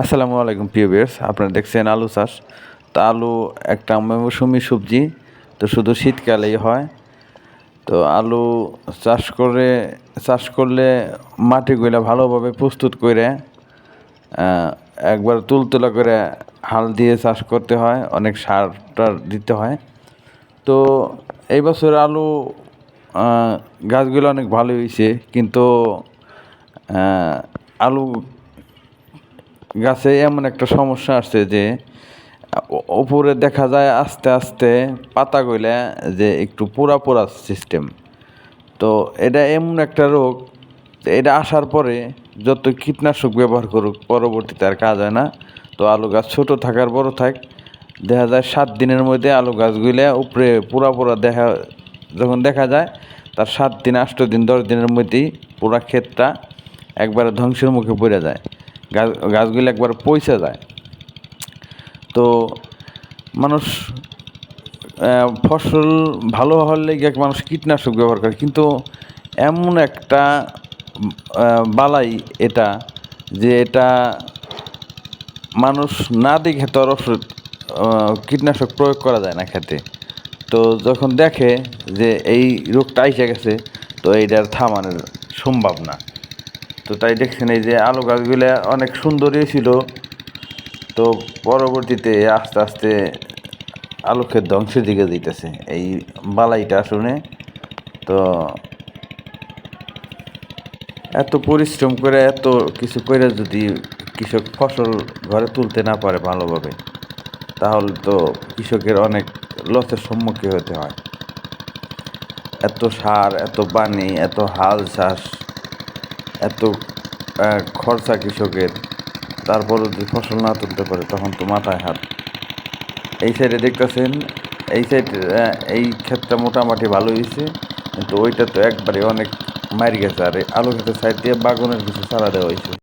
আসসালামু আলাইকুম, প্রিয় বিয়ার্স আপনারা দেখছেন আলু চাষ। তো আলু একটা মৌসুমি সবজি, তো শুধু শীতকালেই হয়। তো আলু চাষ করে, চাষ করলে মাটিগুলা ভালোভাবে প্রস্তুত করে একবার তুলতুলা করে হাল দিয়ে চাষ করতে হয়, অনেক সার টার দিতে হয়। তো এই বছর আলু গাছগুলো অনেক ভালো হয়েছে, কিন্তু আলু গাছে এমন একটা সমস্যা আসছে যে, ওপরে দেখা যায় আস্তে আস্তে পাতাগুলা যে একটু পোড়া পোড়া সিস্টেম তো এটা এমন একটা রোগ, এটা আসার পরে যত কীটনাশক ব্যবহার করুক, পরবর্তীতে আর কাজ হয় না। তো আলু গাছ ছোট থাকার বড় থাক। দেখা যায় সাত দিনের মধ্যে আলু গাছগুলা উপরে পোড়া পোড়া দেখা, যখন দেখা যায়, তার সাত দিন, আষ্ট দিন, দশ দিনের মধ্যেই পুরা ক্ষেতটা একবারে ধ্বংসের মুখে পড়ে যায়। গাছ, গাছগুলো একবার পয়সা যায়। তো মানুষ ফসল ভালো হওয়ার লেগে মানুষ কীটনাশক ব্যবহার করে। কিন্তু এমন একটা বালাই এটা যে এটা মানুষ না দেখে তো আর ওষুধ কীটনাশক প্রয়োগ করা যায় না খেতে। তো যখন দেখে যে এই রোগটা আইসে গেছে, তো এইটার থামানোর সম্ভব না। তো তাই দেখছেন এই যে আলু গাছগুলো অনেক সুন্দরই ছিল। তো পরবর্তীতে আস্তে আস্তে আলু ক্ষেত ধ্বংসের দিকে দিতেছে এই বালাইটা শুনে তো এত পরিশ্রম করে এত কিছু করে যদি কৃষক ফসল ঘরে তুলতে না পারে ভালোভাবে, তাহলে তো কৃষকের অনেক লসের সম্মুখীন হতে হয়। এত সার, এত পানি, এত হাল চাষ এত খরচা কৃষকের, তারপরও যদি ফসল না তুলতে পারে, তখন তো মাথায় হাত। এই সাইডে দেখতেছেন, এই সাইড এই ক্ষেতটা মোটামুটি ভালো হয়েছে কিন্তু ওইটা তো একবারে অনেক মারি গেছে, আর আলু ক্ষেতের সাইড দিয়ে বাগানের কিছু সারা দেওয়া হয়েছে